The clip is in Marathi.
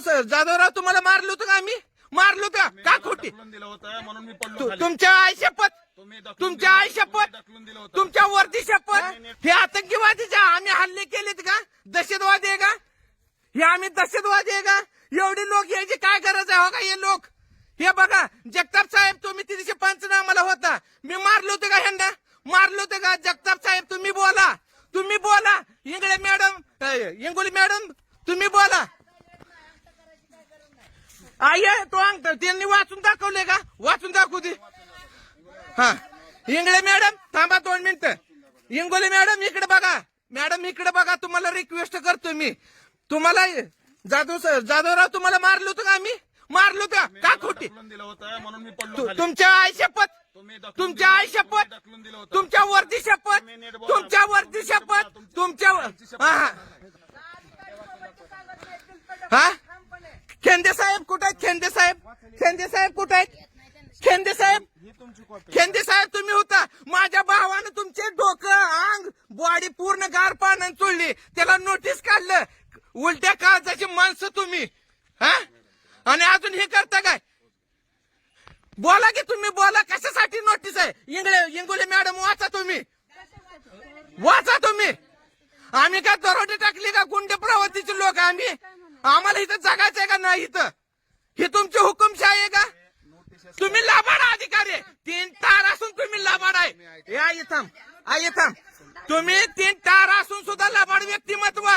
जाधव जाधवराव तुम्हाला मारलं होतं का आम्ही? मारलं होतं का? का खोटी? ढकलून दिलं होतं म्हणून मी पडलो तु- खाली. तुमच्या आई शपथ तुम्ही ढकलून तुमच्या दिलं- आई शपथ तुम्ही ढकलून दिलं होतं. तुमच्या वरती शपथ हे आतंकवादीच्या आम्ही हल्ले केलेत का? दहशतवादी आहे का? हे आम्ही दहशतवादी आहे का? एवढे लोक यायची काय गरज आहे हो का हे लोक? हे बघा जगताप साहेब तुम्ही तिथे पंचनामाला होता. मी मारलो होते का ह्यांना? मारलो होते का? जगताप साहेब तुम्ही बोला. तुम्ही बोला. इंगळे मॅडम अ, इंगोली मॅडम तुम्ही बोला. आई तो अंक त्यांनी वाचून दाखवले का? वाचून दाखवू दे. हा. इंगळे मॅडम थांबा दोन मिनिटं. इंगोली मॅडम इकडे बघा. मॅडम इकडे बघा तुम्हाला रिक्वेस्ट करतो मी. तुम्हाला जाधव सर जाधवराव तुम्हाला मारलो होतं का आम्ही? मारलो होतं का? का खोटी. तुमच्या आई शपथ तुमच्या आई शपथ. तुमच्या वरती शपथ. तुमच्या वरती शपथ तुमच्या. हा? खेंदे साहेब कुठे आहेत? खेंदे साहेब? खेंदे साहेब कुठे आहेत? खेंदे साहेब? खेंदे साहेब तुम्ही होता. माझ्या भावानं तुमचे डोकं अंग बॉडी पूर्ण गार पाण्याने चोळली. त्याला नोटीस काढलं. उलट्या काळजाची माणसं तुम्ही. हा? आणि अजून हे करता काय? बोला की तुम्ही बोला. कशासाठी नोटीस आहे? इंगळे इंगोले मॅडम वाचा तुम्ही. वाचा तुम्ही. आम्ही काय दरोडे टाकली का गुंड प्रवृत्तीचे लोक आम्ही? आम्हाला इथं जगायचंय का नाही इथं? हे तुमची हुकुमशाही आहे का? तुम्ही लाभाड अधिकारी तीन तार असून तुम्ही लाभाड आहे. या इथं आई थांब. तुम्ही तीन तार असून सुद्धा लाभाड व्यक्तिमत्व आहे.